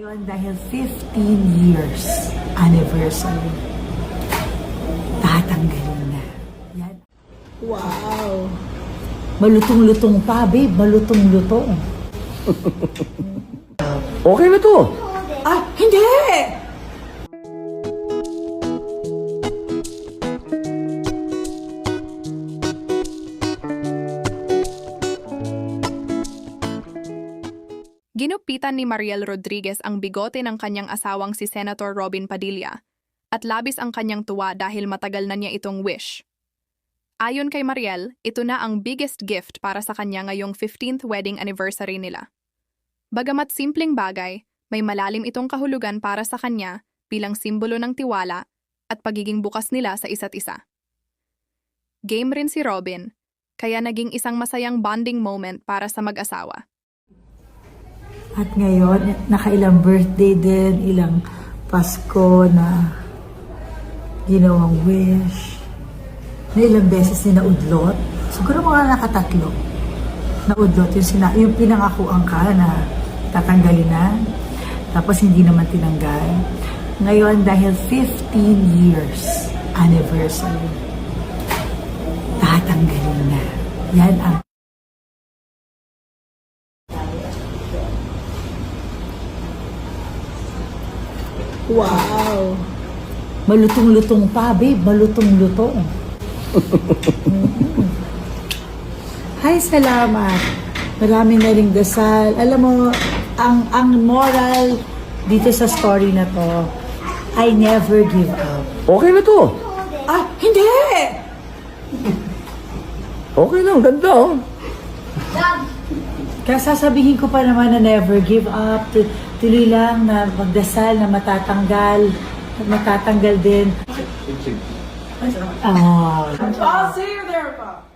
Ngayon, dahil 15 years anniversary, tatanggalin na. Yan. Wow! Malutong-lutong pa, babe. Malutong-lutong. Okay na to. Ah, hindi! Ginupitan ni Mariel Rodriguez ang bigote ng kanyang asawang si Senator Robin Padilla at labis ang kanyang tuwa dahil matagal na niya itong wish. Ayon kay Mariel, ito na ang biggest gift para sa kanya ngayong 15th wedding anniversary nila. Bagamat simpleng bagay, may malalim itong kahulugan para sa kanya bilang simbolo ng tiwala at pagiging bukas nila sa isa't isa. Game rin si Robin, kaya naging isang masayang bonding moment para sa mag-asawa. At ngayon, nakailang birthday din, ilang Pasko na ginawang wish. Na ilang beses ni naudlot. Siguro mga nakatatlo. Naudlot yung, sina yung pinangakuan ka na tatanggalin na. Tapos hindi naman tinanggal. Ngayon, dahil 15 years anniversary, tatanggalin na. Yan ang Wow! Malutong-lutong pa, babe. Malutong-lutong. Mm. Hi, salamat. Marami na ring dasal. Alam mo, ang, ang moral dito sa story na to, I never give up. Okay na to. Ah, hindi! Okay lang, ganda oh. Kaya sasabihin ko pa naman na never give up. Tu- Tuloy lang na magdasal na matatanggal. At matatanggal din. Ah, I'll see you there, Pop.